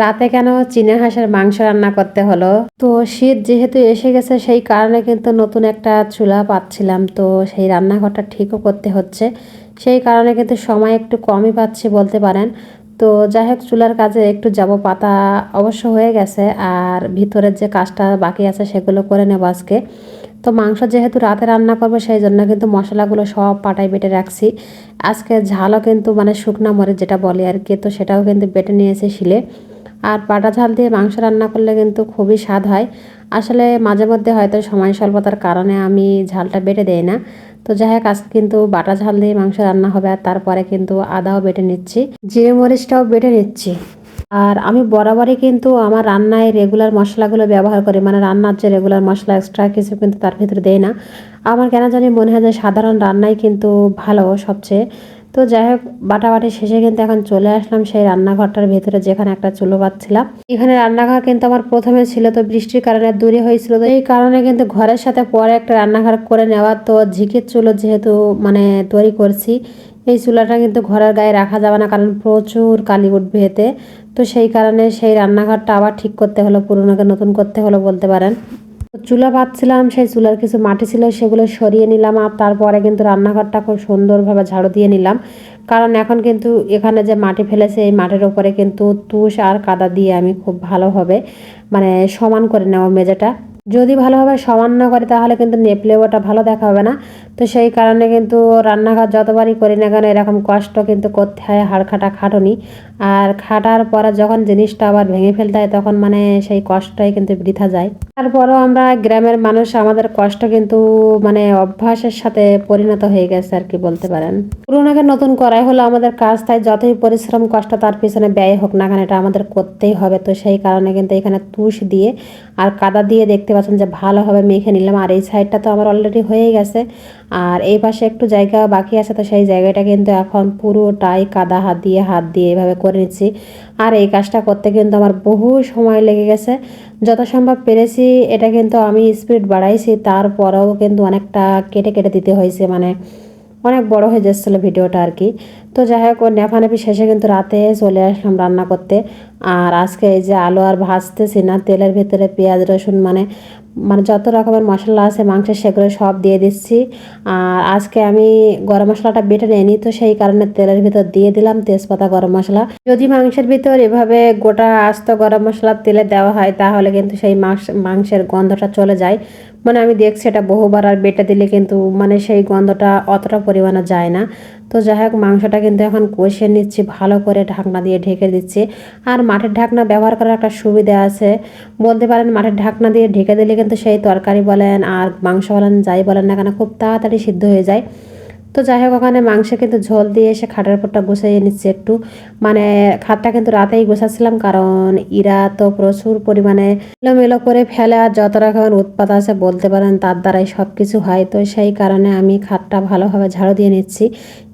রাতে কেন চীনা হাঁসের মাংস রান্না করতে হলো? তো শীত যেহেতু এসে গেছে, সেই কারণে কিন্তু নতুন একটা চুলা পাচ্ছিলাম। তো সেই রান্নাঘরটা ঠিকও করতে হচ্ছে। সেই কারণে কিন্তু সময় একটু কমই পাচ্ছি বলতে পারেন। তো যাই হোক, চুলার কাজে একটু যাব। পাতা অবশ্য হয়ে গেছে, আর ভিতরের যে কাজটা বাকি আছে সেগুলো করে নেব আজকে। তো মাংস যেহেতু রাতে রান্না করব, সেই জন্য কিন্তু মশলাগুলো সব পাটায় বেটে রাখছি। আজকে ঝালও কিন্তু মানে শুকনা মরিচ যেটা বলে আর কি, তো সেটাও কিন্তু বেটে নিয়েছে শিলে। আর পাটা ঝাল দিয়ে মাংস রান্না করলে কিন্তু খুবই স্বাদ হয়। আসলে মাঝে মধ্যে হয়তো সময় স্বল্পতার কারণে আমি ঝালটা বেটে দেই না। তো যাই হোক, আজকে কিন্তু বাটা ঝাল দিয়ে মাংস রান্না হবে আর তারপরে কিন্তু আদাও বেটে নিচ্ছি। জিরে মরিচটাও বেটে নিচ্ছি। আর আমি বরাবরই কিন্তু আমার রান্নায় রেগুলার মশলাগুলো ব্যবহার করি। মানে রান্নার যে রেগুলার মশলা এক্সট্রা কিছু কিন্তু তার ভিতরে দেই না। আমার কেন জানি মনে হয় যে সাধারণ রান্নাই কিন্তু ভালো সবচেয়ে। তো যাই হোক, বাটাবাটি শেষে কিন্তু এখন চলে আসলাম সেই রান্নাঘরটার ভেতরে যেখানে একটা চুলো পাচ্ছিলাম এখানে রান্নাঘর কিন্তু আমার প্রথমে ছিল, তো বৃষ্টির কারণে দূরে হয়েছিল। তো এই কারণে কিন্তু ঘরের সাথে পরে একটা রান্নাঘর করে নেওয়া তো ঝিকের চুলো যেহেতু মানে তৈরি করছি, এই চুলাটা কিন্তু ঘরের গায়ে রাখা যাবে না, কারণ প্রচুর কালি উঠবে এতে। তো সেই কারণে সেই রান্নাঘরটা আবার ঠিক করতে হলো, পুরোনোকে নতুন করতে হলো বলতে পারেন। চুলা পাচ্ছিলাম সেই চুলার কিছু মাটি ছিল, সেগুলো সরিয়ে নিলাম আর তারপরে কিন্তু রান্নাঘরটা খুব সুন্দরভাবে ঝাড়ু দিয়ে নিলাম। কারণ এখন কিন্তু এখানে যে মাটি ফেলেছে, এই মাটির ওপরে কিন্তু তুষ আর কাদা দিয়ে আমি খুব ভালোভাবে মানে সমান করে নেওয়া মেঝেটা। যদি ভালোভাবে সমান না করে, তাহলে কিন্তু নেপলে ওটা ভালো দেখা হবে না। তো সেই কারণে কিন্তু রান্নাঘর যতবারই করি না কেন এরকম কষ্ট কিন্তু করতে হয় হাড় খাটা খাটুনি। আর খাটার পরে যখন জিনিসটা আবার ভেঙে ফেলতে হয়, তখন মানে সেই কষ্টটাই কিন্তু বৃথা যায়। তারপরও আমরা গ্রামের মানুষ, আমাদের কষ্ট কিন্তু মানে অভ্যাসের সাথে পরিণত হয়ে গেছে আর কি বলতে পারেন। পুরোনোকে নতুন করাই হলো আমাদের কাজ, তাই যতই পরিশ্রম, কষ্ট তার পিছনে ব্যয় হোক না কেন, এটা আমাদের করতেই হবে। তো সেই কারণে কিন্তু এখানে তুষ দিয়ে আর কাদা দিয়ে দেখতে পাচ্ছেন যে ভালোভাবে মেখে নিলাম। আর এই সাইডটা তো আমার অলরেডি হয়েই গেছে। আর এই পাশে একটু জায়গা বাকি আছে, তো সেই জায়গাটা কিন্তু এখন পুরোটাই কাদা হাত দিয়ে হাত দিয়ে এভাবে করে নিচ্ছি। আর এই কাজটা করতে কিন্তু আমার বহু সময় লেগে গেছে। যত সম্ভব পেরেছি, এটা কিন্তু আমি স্পিড বাড়াইছি, তারপরেও কিন্তু অনেকটা কেটে কেটে দিতে হয়েছে মানে অনেক বড় হয়ে যাচ্ছিল ভিডিওটা আর কি। তো যাই হোক, নেফানেফি শেষে কিন্তু রাতে চলে আসলাম রান্না করতে। আর আজকে এই যে আলু আর ভাজতেছি না, তেলের ভিতরে পেঁয়াজ, রসুন মানে মানে যত রকমের মশলা আছে, মাংসের সেগুলো সব দিয়ে দিচ্ছি। আর আজকে আমি গরম মশলাটা বেটে নিইনি, তো সেই কারণে তেলের ভিতর দিয়ে দিলাম তেজপাতা, গরম মশলা। যদি মাংসের ভিতর এভাবে গোটা আস্ত গরম মশলা তেলে দেওয়া হয়, তাহলে কিন্তু সেই মাংস, মাংসের গন্ধটা চলে যায়। মানে আমি দেখছি এটা বহুবার আর বেটে দিলে কিন্তু মানে সেই গন্ধটা অতটা পরিমাণে যায় না। তো যাই হোক, মাংসটা কিন্তু এখন কষে নিচ্ছি, ভালো করে ঢাকনা দিয়ে ঢেকে দিচ্ছি। আর মাঠের ঢাকনা ব্যবহার করার একটা সুবিধা আছে। বলতে পারেন মাঠের ঢাকনা দিয়ে ঢেকে দিলে কিন্তু সেই তরকারি বলেন আর মাংস বলেন, যাই বলেন না কেন, খুব তাড়াতাড়ি সিদ্ধ হয়ে যায়। তো যাই হোক ওখানে মাংসে কিন্তু ঝোল দিয়ে এসে খাটের উপরটা গুছিয়ে নিচ্ছে একটু। মানে খাটটা কিন্তু রাতেই গোছাচ্ছিলাম, কারণ ইরা তো প্রচুর পরিমাণে এলোমেলো করে ফেলে আর যত রকমের উৎপাত আছে বলতে পারেন তার দ্বারাই সব কিছু হয়। তো সেই কারণে আমি খাটটা ভালোভাবে ঝাড়ু দিয়ে নিচ্ছি।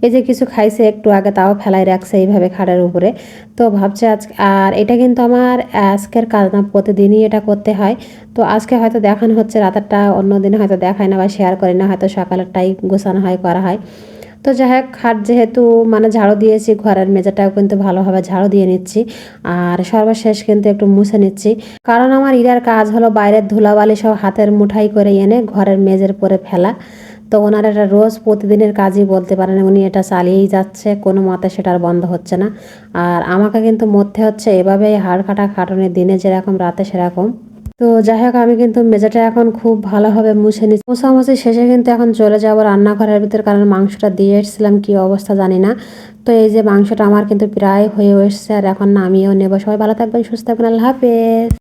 এই যে কিছু খাইছে একটু আগে তাও ফেলাই রাখছে এইভাবে খাটের উপরে। তো ভাবছে আজকে আর এটা কিন্তু আমার আজকের কাজ না, প্রতিদিনই এটা করতে হয়। তো আজকে হয়তো দেখানো হচ্ছে, রাতেরটা অন্য দিনে হয়তো দেখায় না বা শেয়ার করি না, হয়তো সকালেরটাই গোছানো হয়, করা হয়। তো যাই হোক খাট যেহেতু মানে ঝাড়ু দিয়েছি, ঘরের মেজাটাও কিন্তু ভালোভাবে ঝাড়ু দিয়ে নিচ্ছি। আর সর্বশেষ কিন্তু একটু মুছে নিচ্ছি। কারণ আমার ইরার কাজ হলো বাইরের ধুলাবালি সব হাতের মুঠাই করে এনে ঘরের মেজের পরে ফেলা। তো ওনার এটা রোজ প্রতিদিনের কাজই বলতে পারেন, উনি এটা চালিয়েই যাচ্ছে, কোনো মতে সেটা আর বন্ধ হচ্ছে না। আর আমাকে কিন্তু মধ্যে হচ্ছে এভাবেই হাড় কাটা খাটনের দিনে যেরকম, রাতে সেরকম। তো যাই হোক, আমি কিন্তু মেজাটা এখন খুব ভালোভাবে মুছে নিচ্ছি। মোছামুছি শেষে কিন্তু এখন চলে যাব রান্নাঘরের ভিতরে, কারণ মাংসটা দিয়ে এসেছিলাম, কি অবস্থা জানি না। তো এই যে মাংসটা আমার কিন্তু প্রায় হয়ে এসছে, আর এখন নামিয়েও নেব। সবাই ভালো থাকবেন, সুস্থ থাকবেন, আল্লাহ হাফেজ।